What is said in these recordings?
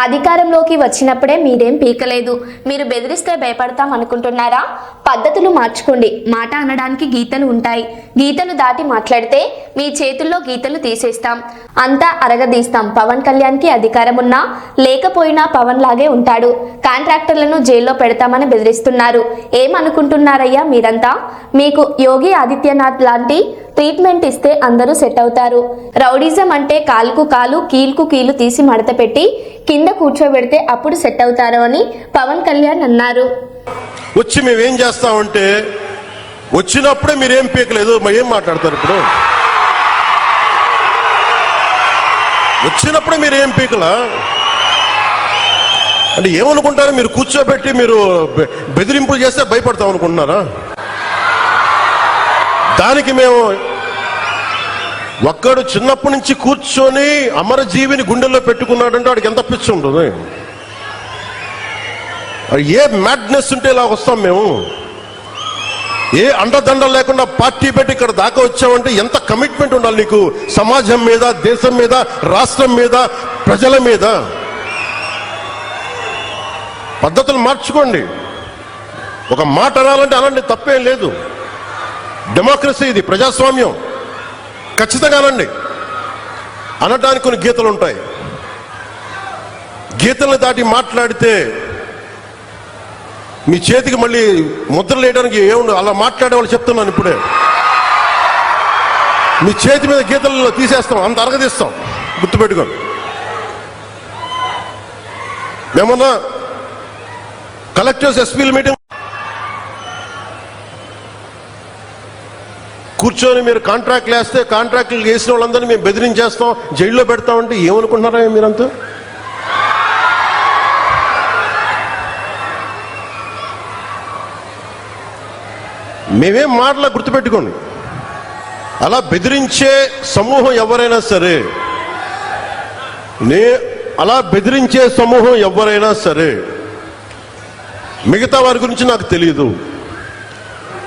అధికారంలోకి వచ్చినప్పుడే మీరేం పీకలేదు. మీరు బెదిరిస్తే భయపడతాం అనుకుంటున్నారా? పద్ధతులు మార్చుకోండి. మాట అనడానికి గీతలు ఉంటాయి. గీతలు దాటి మాట్లాడితే మీ చేతుల్లో గీతలు తీసేస్తాం. అంతా అరగదీస్తాం. పవన్ కళ్యాణ్కి అధికారం ఉన్నా లేకపోయినా పవన్ లాగే ఉంటాడు. కాంట్రాక్టర్లను జైల్లో పెడతామని బెదిరిస్తున్నారు. ఏమనుకుంటున్నారయ్యా మీరంతా? మీకు యోగి ఆదిత్యనాథ్ లాంటి ట్రీట్మెంట్ ఇస్తే అందరూ సెట్ అవుతారు. రౌడిజం అంటే కాలుకు కాలు కీలుకు కీలు తీసి మడత పెట్టి కింద కూర్చోబెడితే అప్పుడు సెట్ అవుతారు అని పవన్ కళ్యాణ్ అన్నారు. వచ్చి మేమేం చేస్తామంటే వచ్చినప్పుడే మీరేం పీకలేదు ఏం మాట్లాడతారు ఇప్పుడు? వచ్చినప్పుడే మీరు ఏం పీకలా? అంటే ఏమనుకుంటారు మీరు కూర్చోబెట్టి మీరు బెదిరింపులు చేస్తే భయపడతాం అనుకుంటున్నారా దానికి మేము ఒక్కడు చిన్నప్పటి నుంచి కూర్చొని అమరజీవిని గుండెల్లో పెట్టుకున్నాడంటే వాడికి ఎంత పిచ్చి ఉంటుంది? ఏ మ్యాడ్నెస్ ఉంటే ఇలా వస్తాం మేము? ఏ అండదండ లేకుండా పార్టీ పెట్టి ఇక్కడ దాకా వచ్చామంటే ఎంత కమిట్మెంట్ ఉండాలి నీకు? సమాజం మీద దేశం మీద రాష్ట్రం మీద ప్రజల మీద? పద్ధతులు మార్చుకోండి. ఒక మాట అనాలంటే అలాంటి తప్పేం లేదు. డెమోక్రసీ ఇది ప్రజాస్వామ్యం. ఖచ్చితంగా అనండి. అనడానికి కొన్ని గీతలు ఉంటాయి గీతలను దాటి మాట్లాడితే మీ చేతికి మళ్ళీ ముద్రలు వేయడానికి ఏముండదు. అలా మాట్లాడే వాళ్ళు చెప్తున్నాను ఇప్పుడే. మీ చేతి మీద గీతలు తీసేస్తాం అంత అరగదీస్తాం. గుర్తుపెట్టుకోండి. మేమన్నా కలెక్టర్స్ ఎస్పీల మీటింగ్ కూర్చొని మీరు కాంట్రాక్ట్లు వేస్తే కాంట్రాక్ట్లు వేసిన వాళ్ళందరినీ మేము బెదిరించేస్తాం జైల్లో పెడతామంటే ఏమనుకుంటున్నారా మీరంతా? మేమేం మాటలా గుర్తుపెట్టుకోండి. అలా బెదిరించే సమూహం ఎవరైనా సరే నే అలా బెదిరించే సమూహం ఎవరైనా సరే మిగతా వారి గురించి నాకు తెలియదు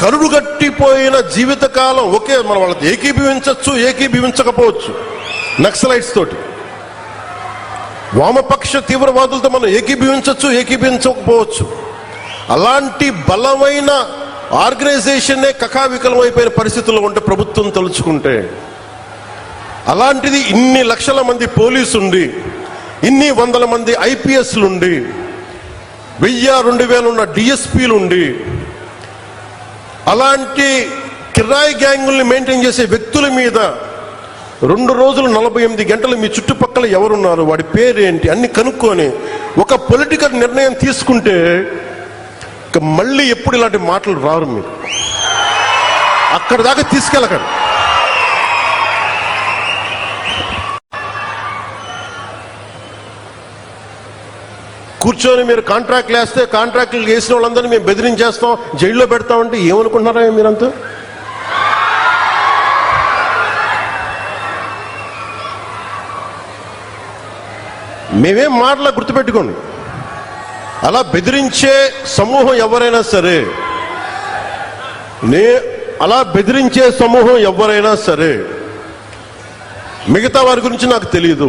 కరుడుగట్టిపోయిన జీవితకాలం ఒకే మనం వాళ్ళకి ఏకీభవించవచ్చు ఏకీభవించకపోవచ్చు. నక్సలైట్స్ తోటి. వామపక్ష తీవ్రవాదులతో మనం ఏకీభవించవచ్చు ఏకీభవించకపోవచ్చు. అలాంటి బలమైన ఆర్గనైజేషన్నే కకావికలమైపోయిన పరిస్థితుల్లో ఉంటే ప్రభుత్వం తలుచుకుంటే అలాంటిది ఇన్ని లక్షల మంది పోలీసుండి ఇన్ని వందల మంది ఐపీఎస్లుండి వెయ్యి రెండు వేలు ఉన్న డిఎస్పీలు ఉండి అలాంటి కిరాయి గ్యాంగుల్ని మెయింటైన్ చేసే వ్యక్తుల మీద రెండు రోజులు నలభై ఎనిమిది గంటలు మీ చుట్టుపక్కల ఎవరున్నారు? వాడి పేరేంటి? అన్ని కనుక్కొని ఒక పొలిటికల్ నిర్ణయం తీసుకుంటే మళ్ళీ ఎప్పుడు ఇలాంటి మాటలు రారు మీరు. అక్కడ దాకా తీసుకెళ్ళకండి. కూర్చొని మీరు కాంట్రాక్ట్లు వేస్తే కాంట్రాక్ట్లు వేసిన వాళ్ళందరినీ మేము బెదిరించేస్తాం జైల్లో పెడతామంటే ఏమనుకుంటున్నారా మీరంతా? మేమేం మాటలా గుర్తుపెట్టుకోండి. అలా బెదిరించే సమూహం ఎవరైనా సరే నే అలా బెదిరించే సమూహం ఎవరైనా సరే మిగతా వారి గురించి నాకు తెలియదు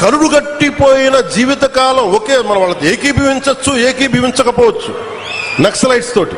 కరుడుగట్టిపోయిన జీవితకాలం ఒకే మనం వాళ్ళకి ఏకీభవించవచ్చు ఏకీభవించకపోవచ్చు. నక్సలైట్స్ తోటి.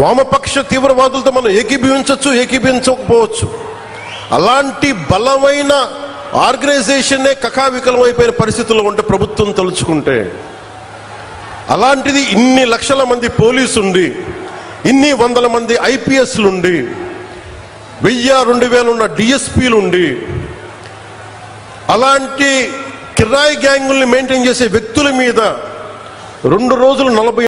వామపక్ష తీవ్రవాదులతో మనం ఏకీభవించవచ్చు ఏకీభవించకపోవచ్చు. అలాంటి బలమైన ఆర్గనైజేషన్నే కకావికలం అయిపోయిన పరిస్థితుల్లో ఉంటే ప్రభుత్వం తలుచుకుంటే అలాంటిది ఇన్ని లక్షల మంది పోలీసు ఉండి ఇన్ని వందల మంది ఐపీఎస్లు ఉండి వెయ్యి రెండు వేలు ఉన్న ఉండి అలాంటి కిరాయి గ్యాంగుల్ని మెయింటైన్ చేసే వ్యక్తుల మీద రెండు రోజులు నలభై